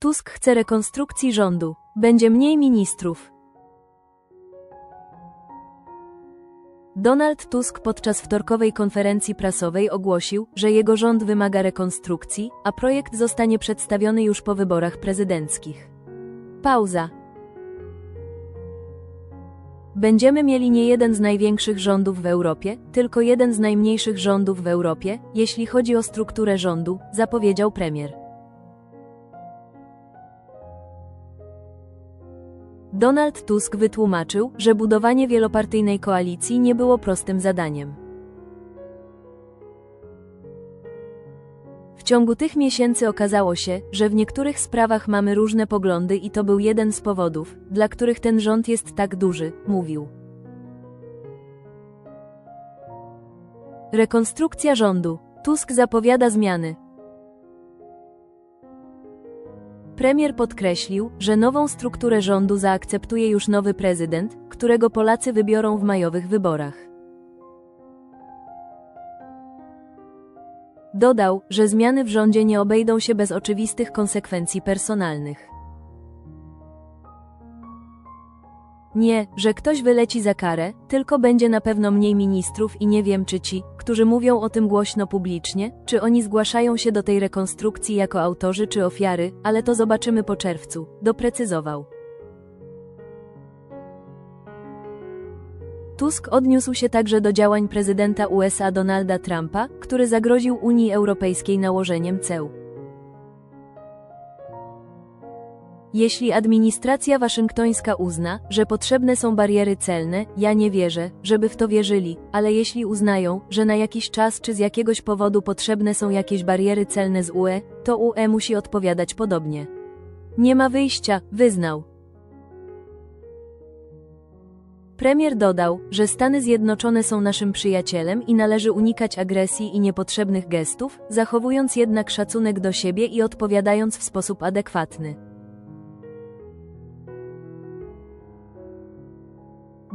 Tusk chce rekonstrukcji rządu. Będzie mniej ministrów. Donald Tusk podczas wtorkowej konferencji prasowej ogłosił, że jego rząd wymaga rekonstrukcji, a projekt zostanie przedstawiony już po wyborach prezydenckich. Pauza. Będziemy mieli nie jeden z największych rządów w Europie, tylko jeden z najmniejszych rządów w Europie, jeśli chodzi o strukturę rządu, zapowiedział premier. Donald Tusk wytłumaczył, że budowanie wielopartyjnej koalicji nie było prostym zadaniem. W ciągu tych miesięcy okazało się, że w niektórych sprawach mamy różne poglądy i to był jeden z powodów, dla których ten rząd jest tak duży, mówił. Rekonstrukcja rządu. Tusk zapowiada zmiany. Premier podkreślił, że nową strukturę rządu zaakceptuje już nowy prezydent, którego Polacy wybiorą w majowych wyborach. Dodał, że zmiany w rządzie nie obejdą się bez oczywistych konsekwencji personalnych. Nie, że ktoś wyleci za karę, tylko będzie na pewno mniej ministrów i nie wiem czy ci, którzy mówią o tym głośno publicznie, czy oni zgłaszają się do tej rekonstrukcji jako autorzy czy ofiary, ale to zobaczymy po czerwcu, doprecyzował. Tusk odniósł się także do działań prezydenta USA Donalda Trumpa, który zagroził Unii Europejskiej nałożeniem ceł. Jeśli administracja waszyngtońska uzna, że potrzebne są bariery celne, ja nie wierzę, żeby w to wierzyli, ale jeśli uznają, że na jakiś czas czy z jakiegoś powodu potrzebne są jakieś bariery celne z UE, to UE musi odpowiadać podobnie. Nie ma wyjścia, wyznał. Premier dodał, że Stany Zjednoczone są naszym przyjacielem i należy unikać agresji i niepotrzebnych gestów, zachowując jednak szacunek do siebie i odpowiadając w sposób adekwatny.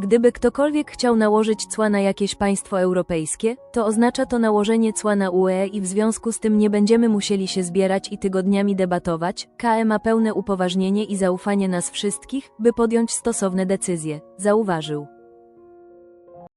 Gdyby ktokolwiek chciał nałożyć cła na jakieś państwo europejskie, to oznacza to nałożenie cła na UE i w związku z tym nie będziemy musieli się zbierać i tygodniami debatować. KE ma pełne upoważnienie i zaufanie nas wszystkich, by podjąć stosowne decyzje, zauważył.